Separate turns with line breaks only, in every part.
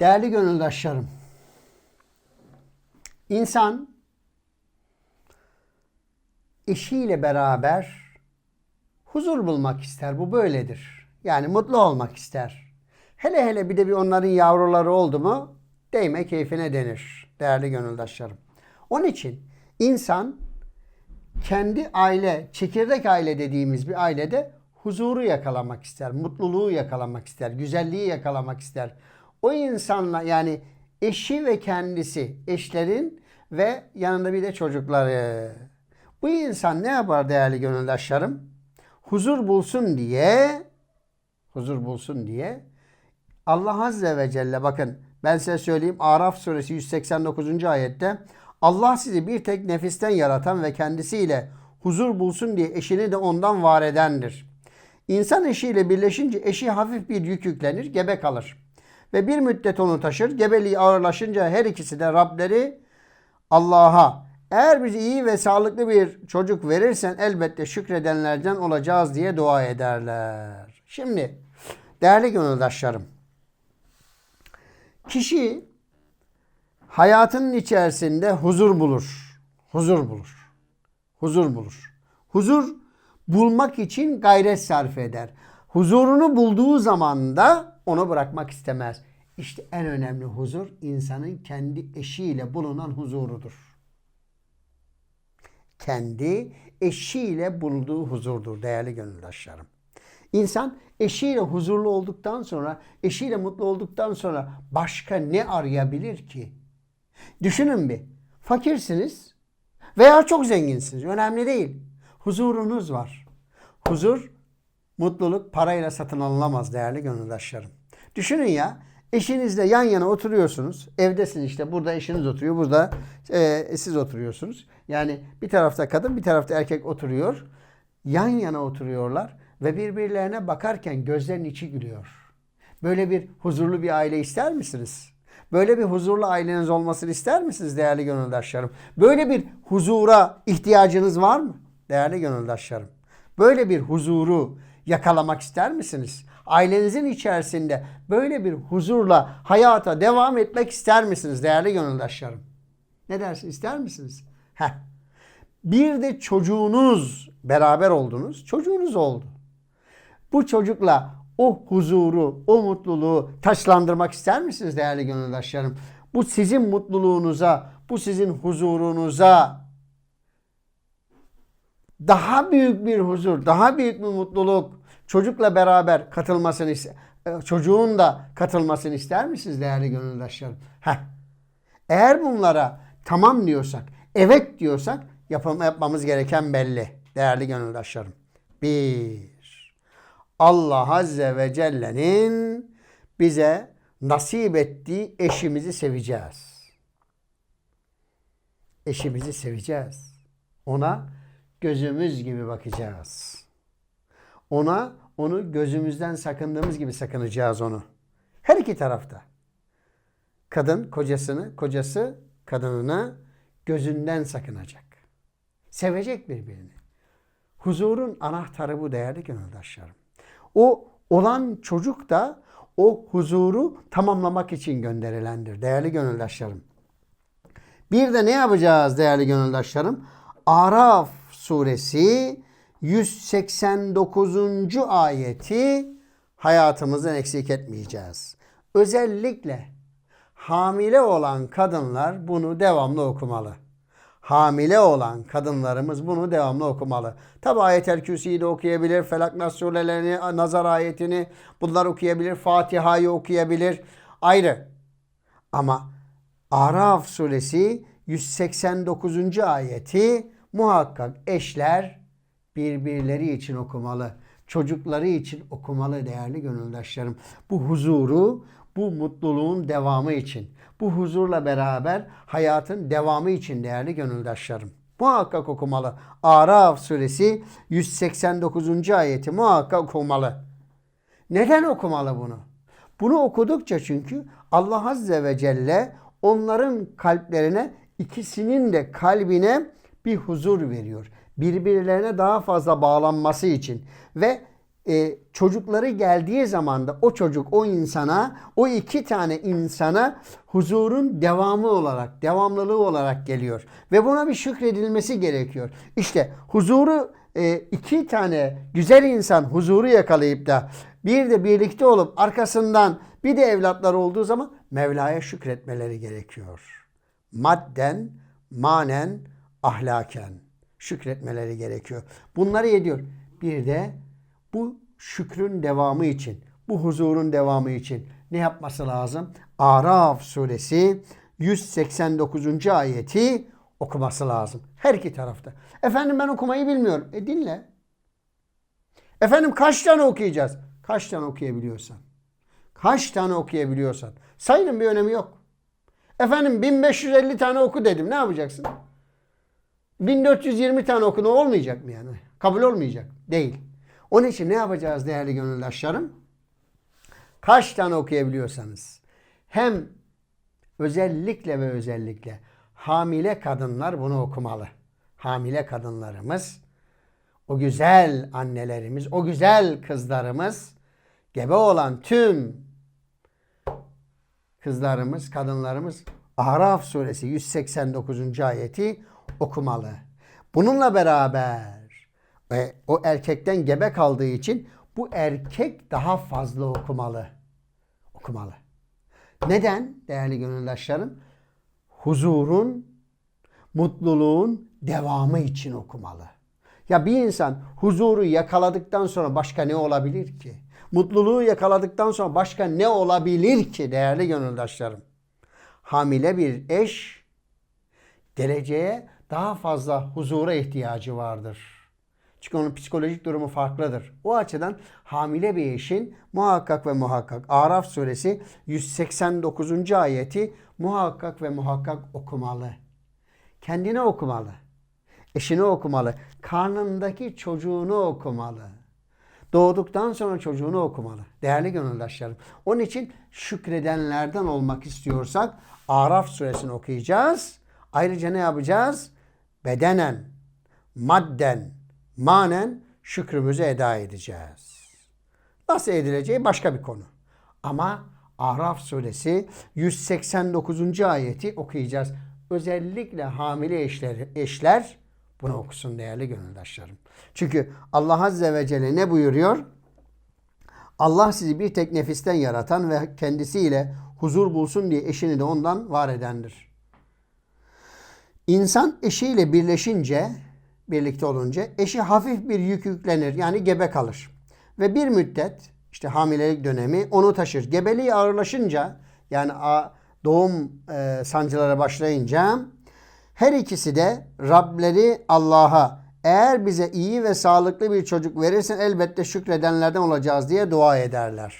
Değerli gönüldaşlarım, insan eşiyle beraber huzur bulmak ister. Bu böyledir. Yani mutlu olmak ister. Hele hele bir de bir onların yavruları oldu mu değme keyfine denir değerli gönüldaşlarım. Onun için insan kendi aile, çekirdek aile dediğimiz bir ailede huzuru yakalamak ister, mutluluğu yakalamak ister, güzelliği yakalamak ister. O insanla yani eşi ve kendisi, eşlerin ve yanında bir de çocukları. Bu insan ne yapar değerli gönüldaşlarım? Huzur bulsun diye, huzur bulsun diye Allah Azze ve Celle bakın ben size söyleyeyim Araf suresi 189. ayette Allah sizi bir tek nefisten yaratan ve kendisiyle huzur bulsun diye eşini de ondan var edendir. İnsan eşiyle birleşince eşi hafif bir yük yüklenir, gebe kalır. Ve bir müddet onu taşır. Gebeliği ağırlaşınca her ikisi de Rableri Allah'a eğer bize iyi ve sağlıklı bir çocuk verirsen elbette şükredenlerden olacağız diye dua ederler. Şimdi değerli gönüldaşlarım kişi hayatının içerisinde huzur bulur. Huzur bulur. Huzur bulur. Huzur bulmak için gayret sarf eder. Huzurunu bulduğu zaman da onu bırakmak istemez. İşte en önemli huzur insanın kendi eşiyle bulunan huzurudur. Kendi eşiyle bulduğu huzurdur değerli gönüldaşlarım. İnsan eşiyle huzurlu olduktan sonra, eşiyle mutlu olduktan sonra başka ne arayabilir ki? Düşünün bir. Fakirsiniz veya çok zenginsiniz. Önemli değil. Huzurunuz var. Huzur, mutluluk parayla satın alınamaz değerli gönüldaşlarım. Düşünün ya eşinizle yan yana oturuyorsunuz. Evdesin işte burada eşiniz oturuyor. Burada e, siz oturuyorsunuz. Yani bir tarafta kadın bir tarafta erkek oturuyor. Yan yana oturuyorlar ve birbirlerine bakarken gözlerin içi gülüyor. Böyle bir huzurlu bir aile ister misiniz? Böyle bir huzurlu aileniz olmasını ister misiniz değerli gönüldaşlarım? Böyle bir huzura ihtiyacınız var mı değerli gönüldaşlarım? Böyle bir huzuru yakalamak ister misiniz? Ailenizin içerisinde böyle bir huzurla hayata devam etmek ister misiniz değerli gönüldaşlarım? Ne dersiniz ister misiniz? Heh. Bir de çocuğunuz beraber oldunuz. Çocuğunuz oldu. Bu çocukla o huzuru, o mutluluğu taşlandırmak ister misiniz değerli gönüldaşlarım? Bu sizin mutluluğunuza, bu sizin huzurunuza daha büyük bir huzur, daha büyük bir mutluluk çocukla beraber katılmasını ister, çocuğun da katılmasını ister misiniz değerli gönüldaşlarım? Heh. Eğer bunlara tamam diyorsak, evet diyorsak yapım, yapmamız gereken belli değerli gönüldaşlarım. Bir, Allah Azze ve Celle'nin bize nasip ettiği eşimizi seveceğiz. Eşimizi seveceğiz. Ona gözümüz gibi bakacağız. Ona onu gözümüzden sakındığımız gibi sakınacağız onu. Her iki tarafta. Kadın kocasını, kocası kadınını gözünden sakınacak. Sevecek birbirini. Huzurun anahtarı bu değerli gönüldaşlarım. O olan çocuk da o huzuru tamamlamak için gönderilendir değerli gönüldaşlarım. Bir de ne yapacağız değerli gönüldaşlarım? Araf suresi 189. ayeti hayatımızdan eksik etmeyeceğiz. Özellikle hamile olan kadınlar bunu devamlı okumalı hamile olan kadınlarımız bunu devamlı okumalı. Tabi ayetel kürsüyü de okuyabilir, Felak Nas surelerini, nazar ayetini bunlar okuyabilir, Fatiha'yı okuyabilir. Ayrı. Ama Araf suresi 189. ayeti muhakkak eşler birbirleri için okumalı. Çocukları için okumalı değerli gönüldaşlarım. Bu huzuru, bu mutluluğun devamı için bu huzurla beraber hayatın devamı için değerli gönüldaşlarım. Muhakkak okumalı. Araf suresi 189. ayeti muhakkak okumalı. Neden okumalı bunu? Bunu okudukça çünkü Allah Azze ve Celle onların kalplerine ikisinin de kalbine bir huzur veriyor. Birbirlerine daha fazla bağlanması için ve e, çocukları geldiği zaman da o çocuk o insana o iki tane insana huzurun devamı olarak devamlılığı olarak geliyor ve buna bir şükredilmesi gerekiyor. İşte huzuru e, iki tane güzel insan huzuru yakalayıp da bir de birlikte olup arkasından bir de evlatlar olduğu zaman Mevla'ya şükretmeleri gerekiyor. Madden, manen, ahlaken şükretmeleri gerekiyor. Bunları ediyor. Bir de bu şükrün devamı için, bu huzurun devamı için ne yapması lazım? Araf suresi 189. ayeti okuması lazım. Her iki tarafta. Efendim ben okumayı bilmiyorum. E dinle. Efendim kaç tane okuyacağız? Kaç tane okuyabiliyorsan. Kaç tane okuyabiliyorsan. Sayının bir önemi yok. Efendim 1550 tane oku dedim. Ne yapacaksın? 1420 tane oku ne olmayacak mı yani? Kabul olmayacak. Değil. Onun için ne yapacağız değerli gönüldaşlarım? Kaç tane okuyabiliyorsanız hem özellikle ve özellikle hamile kadınlar bunu okumalı. Hamile kadınlarımız, o güzel annelerimiz, o güzel kızlarımız, gebe olan tüm kızlarımız, kadınlarımız Araf suresi 189. ayeti okumalı. Bununla beraber ve o erkekten gebe kaldığı için bu erkek daha fazla okumalı. Okumalı. Neden değerli gönüldaşlarım? Huzurun, mutluluğun devamı için okumalı. Ya bir insan huzuru yakaladıktan sonra başka ne olabilir ki? Mutluluğu yakaladıktan sonra başka ne olabilir ki değerli gönüldaşlarım? Hamile bir eş geleceğe daha fazla huzura ihtiyacı vardır. Çünkü onun psikolojik durumu farklıdır. O açıdan hamile bir eşin muhakkak ve muhakkak Araf suresi 189. ayeti muhakkak ve muhakkak okumalı. Kendine okumalı. Eşini okumalı. Karnındaki çocuğunu okumalı. Doğduktan sonra çocuğunu okumalı. Değerli gönüldaşlarım. Onun için şükredenlerden olmak istiyorsak Araf suresini okuyacağız. Ayrıca ne yapacağız? Bedenen, madden, manen şükrümüzü eda edeceğiz. Nasıl edileceği başka bir konu. Ama Araf suresi 189. ayeti okuyacağız. Özellikle hamile eşler, eşler bunu okusun değerli gönüldaşlarım. Çünkü Allah Azze ve Celle ne buyuruyor? Allah sizi bir tek nefisten yaratan ve kendisiyle huzur bulsun diye eşini de ondan var edendir. İnsan eşiyle birleşince, birlikte olunca eşi hafif bir yük yüklenir. Yani gebe kalır. Ve bir müddet işte hamilelik dönemi onu taşır. Gebeliği ağırlaşınca yani doğum e, sancıları başlayınca her ikisi de Rableri Allah'a eğer bize iyi ve sağlıklı bir çocuk verirsen elbette şükredenlerden olacağız diye dua ederler.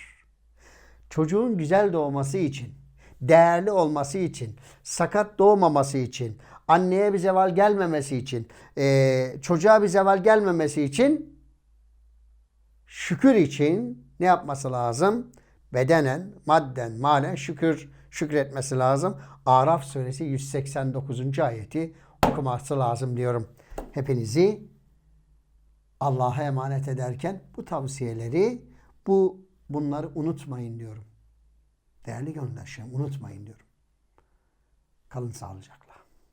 Çocuğun güzel doğması için, değerli olması için, sakat doğmaması için, anneye bir zeval gelmemesi için, e, çocuğa bir zeval gelmemesi için şükür için ne yapması lazım? Bedenen, madden, malen şükür şükretmesi lazım. Araf suresi 189. ayeti okuması lazım diyorum. Hepinizi Allah'a emanet ederken bu tavsiyeleri, bu bunları unutmayın diyorum. Değerli gönüldaşlarım unutmayın diyorum. Kalın sağlıcakla.